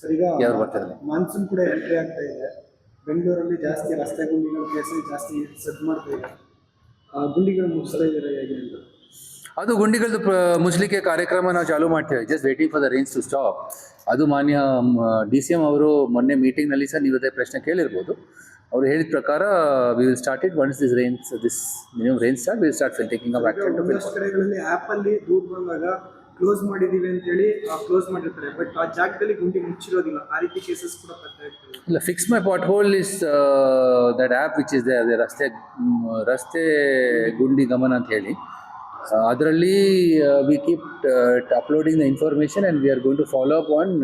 Sir ಈಗ ಯಾರು ಬರ್ತಿದ್ದಾರೆ ಮಾನ್ಸೂನ್ ಕೂಡ ಎಂಟ್ರಿ ಆಗ್ತಾ ಇದೆ. ಬೆಂಗಳೂರಲ್ಲಿ ಜಾಸ್ತಿ ರಸ್ತೆ ಗುಂಡಿಗಳು ಕೇಸ್ ಜಾಸ್ತಿ ಸೆಟ್ ಮಾಡ್ತಾ ಇದೆ. ಆ ಗುಂಡಿಗಳು ಮುಗಿಸ್ತಾ ಇದ್ದಾರೆ ಹೇಗೆ ಅಂತ? ಅದು ಗುಂಡಿಗಳದ್ದು ಮುಚ್ಚಲಿಕ್ಕೆ ಕಾರ್ಯಕ್ರಮ ನಾವು ಚಾಲೂ ಮಾಡ್ತೇವೆ. Just waiting for the range to stop ಅದು ಮಾನ್ಯ ಡಿ ಸಿ ಎಂ ಅವರು ಮೊನ್ನೆ ಮೀಟಿಂಗ್ನಲ್ಲಿ ಸಹ ನೀವು ಅದೇ ಪ್ರಶ್ನೆ ಕೇಳಿರ್ಬೋದು. ಅವರು ಹೇಳಿದ ಪ್ರಕಾರ we will start it once this range this minimum range start will start taking up action to fill ಅಲ್ಲಿ ದೂರ ಬಂದಾಗ ಕ್ಲೋಸ್ ಮಾಡಿದೀವಿ ಅಂತೇಳಿ ಕ್ಲೋಸ್ ಮಾಡಿರ್ತಾರೆ. ಬಟ್ ಆ ಜಾಗದಲ್ಲಿ ಗುಂಡಿ ಮುಚ್ಚಿರೋದಿಲ್ಲ. ಆ ರೀತಿ ಕೇಸಸ್ ಕೂಡ ಬರ್ತಾ ಇರ್ತವೆ. ಇಲ್ಲ fix my pothole is that app which is the ಅದೇ ರಸ್ತೆ ರಸ್ತೆ ಗುಂಡಿ ಗಮನ ಅಂತ ಹೇಳಿ. ಅದರಲ್ಲಿ we keep uploading the information and we are going to follow up on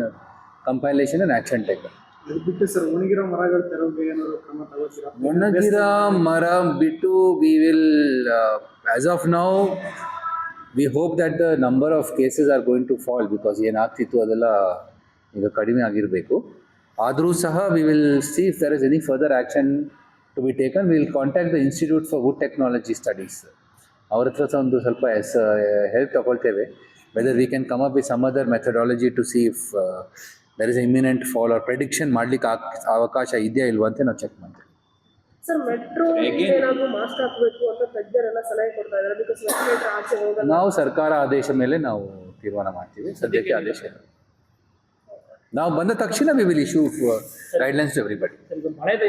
compilation and action take ಅದು ಬಿಟ್ಟು ಸರ್ ಒಣಗಿರೋ ಮರಗಳು ತೆರವಿಗೆ ಏನಾದ್ರು ಕ್ರಮ ತಗೋತೀರಾ ಒಣಗಿರೋ ಮರ ಬಿಟ್ಟು we will as of now we hope that the number of cases are going to fall because ಏನಾಗ್ತಿತ್ತು ಅದೆಲ್ಲ ಈಗ ಕಡಿಮೆ ಆಗಿರಬೇಕು. ಆದರೂ ಸಹ we will see if there is any further action to be taken will contact the institute for wood technology studies ಅವ್ರ ಹತ್ರ ಸಹ ಒಂದು ಸ್ವಲ್ಪ ಎಸ್ help ತಗೊಳ್ತೇವೆ. Whether we can come up with some other methodology to see if there is imminent fall or prediction ಮಾಡ್ಲಿಕ್ಕೆ ಅವಕಾಶ ಇದೆಯಾ ಇಲ್ವಾ ಅಂತ ನಾವು ಚೆಕ್ ಮಾಡ್ತೇವೆ. ಸರ್ ಮೆಟ್ರೋ ಏನಾದ್ರು ಮಾಸ್ಕ್ ಹಾಕಬೇಕು ಅಂತ ತಜ್ಞರೆಲ್ಲ ಸಲಹೆ ಕೊಡ್ತಾ ಇದ್ದಾರೆ ಬಿಕಾಸ್ ವೆಂಟಿಲೇಟರ್ ಆಚೆ ಹೋಗಲ್ಲ. ನಾವು ಸರ್ಕಾರ ಆದೇಶ ಮೇಲೆ ನಾವು ತೀರ್ಮಾನ ಮಾಡ್ತೀವಿ. ಸದ್ಯಕ್ಕೆ ಆದೇಶ ಇಲ್ಲ. ನಾವು ಬಂದ ತಕ್ಷಣ we will issue guidelines to everybody ಮಳೆದ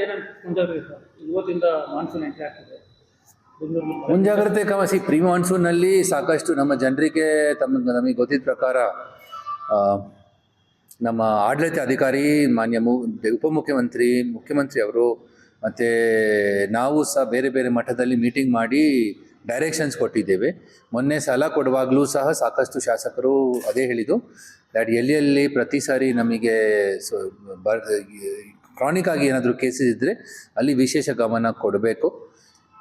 ಇವತ್ತಿಂದ ಮಾನ್ಸೂನ್ ಎಂಟ್ರಿ ಆಗ್ತದೆ. ಮುಂಜಾಗ್ರತೆ ಪ್ರೀ ಸಾಕಷ್ಟು ನಮ್ಮ ಜನರಿಗೆ ತಮ್ಮ ನಮಗೆ ಗೊತ್ತಿದ್ದ ಪ್ರಕಾರ ನಮ್ಮ ಆಡಳಿತ ಅಧಿಕಾರಿ ಮಾನ್ಯ ಮು ಉಪಮುಖ್ಯಮಂತ್ರಿ ಮುಖ್ಯಮಂತ್ರಿ ಅವರು ಮತ್ತು ನಾವು ಸಹ ಬೇರೆ ಬೇರೆ ಮಠದಲ್ಲಿ ಮೀಟಿಂಗ್ ಮಾಡಿ ಡೈರೆಕ್ಷನ್ಸ್ ಕೊಟ್ಟಿದ್ದೇವೆ. ಮೊನ್ನೆ ಸಾಲ ಕೊಡುವಾಗಲೂ ಸಹ ಸಾಕಷ್ಟು ಶಾಸಕರು ಅದೇ ಹೇಳಿದ್ದು ದ್ಯಾಟ್ ಎಲ್ಲಿ ಎಲ್ಲಿ ಪ್ರತಿ ಸಾರಿ ನಮಗೆ ಬರ್ ಕ್ರಾನಿಕ್ ಆಗಿ ಏನಾದರೂ ಕೇಸಸ್ ಇದ್ದರೆ ಅಲ್ಲಿ ವಿಶೇಷ ಗಮನ ಕೊಡಬೇಕು.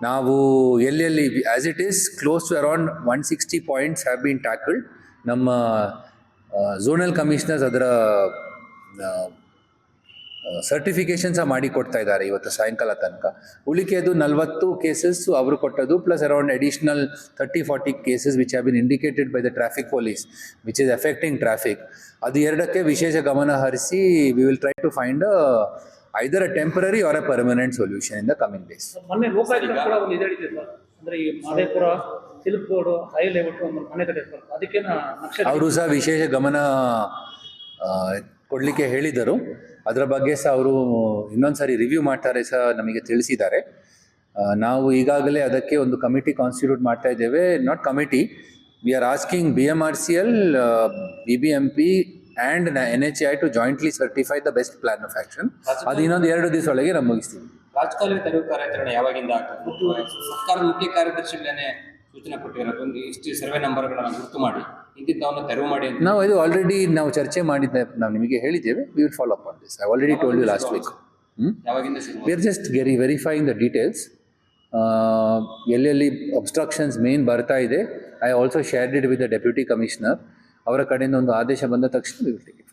ನಾವು ಎಲ್ಲೆಲ್ಲಿ as it is close to around one sixty points have been tackled ನಮ್ಮ ಝೋನಲ್ ಕಮಿಷನರ್ಸ್ ಅದರ ಸರ್ಟಿಫಿಕೇಶನ್ ಸಹ ಮಾಡಿ ಕೊಡ್ತಾ ಇದ್ದಾರೆ ಇವತ್ತು ಸಾಯಂಕಾಲ ತನಕ. ಉಳಿಕೆದು ನಲವತ್ತು ಕೇಸಸ್ ಅವರು ಕೊಟ್ಟದ್ದು plus around additional thirty forty cases which have been indicated by the traffic police which is affecting traffic ಅದು ಎರಡಕ್ಕೆ ವಿಶೇಷ ಗಮನ ಹರಿಸಿ we will try to find either a temporary or a permanent solution in the coming days ಮೊನ್ನೆ ಲೋಕಾಯುಕ್ತ ಕೂಡ ಒಂದು ಇದು ಹೇಳಿದೆ ಸರ್. ಅಂದ್ರೆ ಈ ಮಾದೇಪುರ ಸಿಲ್ಕ್ ಹೈ ಲೆವೆಲ್ ಒಂದು ಮನೆ ಕಡೆ ಸರ್. ಅದಕ್ಕೆ ಅವರು ಸಹ ವಿಶೇಷ ಗಮನ ಕೊಡಲಿಕ್ಕೆ ಹೇಳಿದರು ಅದರ ಬಗ್ಗೆ ಸಹ ಅವರು ಇನ್ನೊಂದು ಸಾರಿ ರಿವ್ಯೂ ಮಾಡ್ತಾರೆ ಸಹ ನಮಗೆ ತಿಳಿಸಿದ್ದಾರೆ. ನಾವು ಈಗಾಗಲೇ ಅದಕ್ಕೆ ಒಂದು ಕಮಿಟಿ ಕಾನ್ಸ್ಟಿಟ್ಯೂಟ್ ಮಾಡ್ತಾ ಇದ್ದೇವೆ. Not committee we are asking B M R C L B B M P and N H I to jointly certify the best plan of action ಅದು ಇನ್ನೊಂದು ಎರಡು ದಿವಸ ಒಳಗೆ ನಾವು ಮುಗಿಸ್ತೀವಿ. ರಾಜಕಾಲುವೆ ತೆರವು ಕಾರ್ಯಾಚರಣೆ ಯಾವಾಗಿಂದ ಸರ್ಕಾರ ಸರ್ಕಾರದ ಮುಖ್ಯ ಕಾರ್ಯದರ್ಶಿಗಳೇ ಸೂಚನೆ ಕೊಟ್ಟಿರೋದು. ಒಂದು ಇಷ್ಟು ಸರ್ವೆ ನಂಬರ್ಗಳನ್ನು ಗುರುತು ಮಾಡಿ. ಇಂತಿಂತವನ್ನು ತೆರವು ಮಾಡಿ ಅಂತ ನಾವು ಇದು ಆಲ್ರೆಡಿ ನಾವು ಚರ್ಚೆ ಮಾಡಿದ್ದ ನಾವು ನಿಮಗೆ ಹೇಳಿದ್ದೇವೆ we will follow up on this I already told you last week ಯಾವಾಗಿಂದ ವಿ ಆರ್ ಜಸ್ಟ್ ಗೆರಿ ವೆರಿಫೈಯಿಂಗ್ ದ ಡೀಟೇಲ್ಸ್ ಎಲ್ಲೆಲ್ಲಿ ಅಬ್ಸ್ಟ್ರಕ್ಷನ್ಸ್ ಮೇನ್ ಬರ್ತಾ ಇದೆ I also shared it with the deputy commissioner ಅವರ ಕಡೆಯಿಂದ ಒಂದು ಆದೇಶ ಬಂದ ತಕ್ಷಣ we will take it.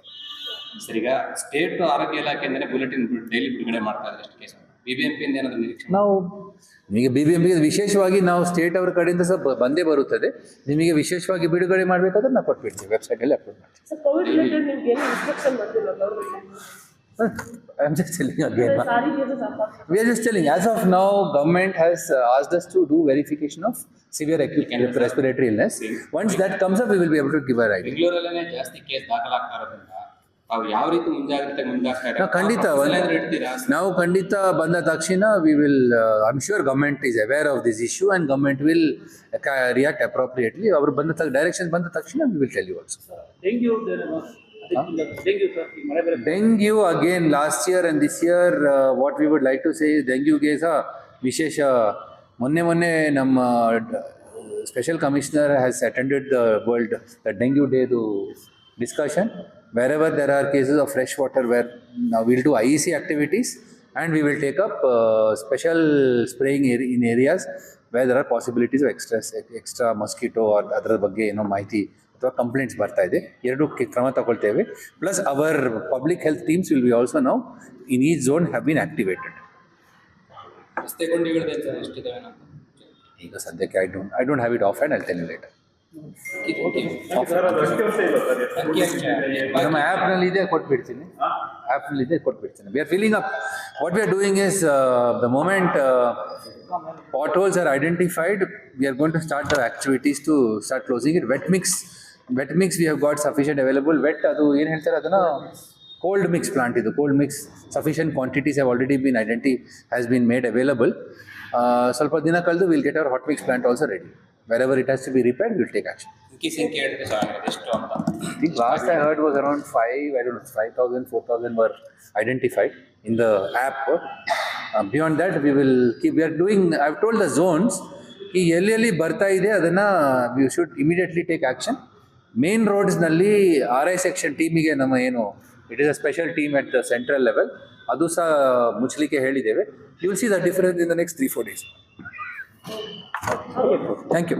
Sir ಈಗ ಸ್ಟೇಟ್ ಆರೋಗ್ಯ ಇಲಾಖೆಯಿಂದಲೇ ಬುಲೆಟಿನ್ ಡೈಲಿ ಬಿಡುಗಡೆ ಮಾಡ್ತಾ ಇದ್ದಾರೆ ಕೇಸ್ ಬಿ ಬಿ ಎಂ ಪಿಯಿಂದ ಏನಾದರೂ ನಿರೀಕ್ಷೆ? ನಾವು ನಿಮಗೆ ಬಿ ಬಿ ಎಂ ವಿಶೇಷವಾಗಿ ನಾವು ಸ್ಟೇಟ್ ಅವರ ಕಡೆಯಿಂದ ಸಹ ಬಂದೇ ಬರುತ್ತದೆ. ನಿಮಗೆ ವಿಶೇಷವಾಗಿ ಬಿಡುಗಡೆ ಮಾಡಬೇಕಾದ್ರೆ ನಾವು ಕೊಟ್ಬಿಡ್ತೀವಿ ವೆಬ್ಸೈಟಲ್ಲಿ ಅಪ್ಲೋಡ್ ಮಾಡ್ತೀವಿ. As of related government has instruction ಮಾಡ್ತಿಲ್ಲ I am verification of severe SARI cases ಆಗ್ತಾರೆ We are comes up we of be give a right. ಬೆಂಗಳೂರಲ್ಲೇ ಜಾಸ್ತಿ ಕೇಸ್ ದಾಖಲಾಗ್ತಾ ಇರೋದ್ರಿಂದ ತಾವು ಯಾವ ರೀತಿ ಮುಂಜಾಗ್ರತೆ ಮುಂದಾಗ್ತಾರೆ? ನಾವು ಖಂಡಿತ ನಾವು ಖಂಡಿತ ಬಂದ ತಕ್ಷಣ we will I am sure government is aware of this issue and government will react appropriately ಅವರು ಬಂದ ಡೈರೆಕ್ಷನ್ ಬಂದ ತಕ್ಷಣ we will tell you also dengue again last year and this year what we would like to say ಡೆಂಗ್ಯೂಗೆ ಸಹ ವಿಶೇಷ ಮೊನ್ನೆ ಮೊನ್ನೆ ನಮ್ಮ special commissioner has attended the world the dengue ಡೇದು discussion wherever there are cases of fresh water where ನಾವು will do I C activities and we will take up special spraying in areas where there are possibilities extra extra mosquito ಅದರ ಬಗ್ಗೆ ಏನೋ ಮಾಹಿತಿ ಅಥವಾ complaints ಬರ್ತಾ ಇದೆ. ಎರಡು ಕೆ- ಕ್ರಮ ತಗೊಳ್ತೇವೆ. Plus our public health teams will be also ನಾವು in each zone have been activated ರಸ್ತೆ ಗುಂಡಿಗಳು ಎಷ್ಟಿದ್ದಾವೆ ನಾವು ಈಗ ಸದ್ಯಕ್ಕೆ I don't I don't have it off and I tell you later ನಮ್ಮ ಆ್ಯಪ್ನಲ್ಲಿ ಇದೆ ಕೊಟ್ಬಿಡ್ತೀನಿ ಆ್ಯಪ್ನಲ್ಲಿ ಇದೆ ಕೊಟ್ಬಿಡ್ತೀನಿ we are filling up what we are doing is the moment potholes are identified we are going to start the activities to start closing it wet mix wet mix we have got sufficient available wet ಅದು ಏನು ಹೇಳ್ತಾರೆ ಅದನ್ನು cold mix plant ಇದು cold mix sufficient quantities have already been identi has been made available ಸ್ವಲ್ಪ ದಿನ ಕಳೆದು will get our hot mix plant also ready where it has ಅಂಕಿ ಸಂಖ್ಯೆ ಹೇಳಿದ್ರೆ ಸರ್ ಎಷ್ಟು ಅಂತ I think last I heard was around five, I don't know, 5,000, 4,000 were identified in the app. Uh, beyond that, we will keep, we are doing, I've told the zones, ಈ ಎಲ್ಲಿ ಎಲ್ಲಿ ಬರ್ತಾ ಇದೆ ಅದನ್ನು we should immediately take action main ರೋಡ್ಸ್ನಲ್ಲಿ R I section ಟೀಮಿಗೆ ನಮ್ಮ ಏನು it is a special team at the central level ಅದು ಸಹ ಮುಚ್ಚಲಿಕ್ಕೆ ಹೇಳಿದ್ದೇವೆ you will see the difference in the next three four days thank you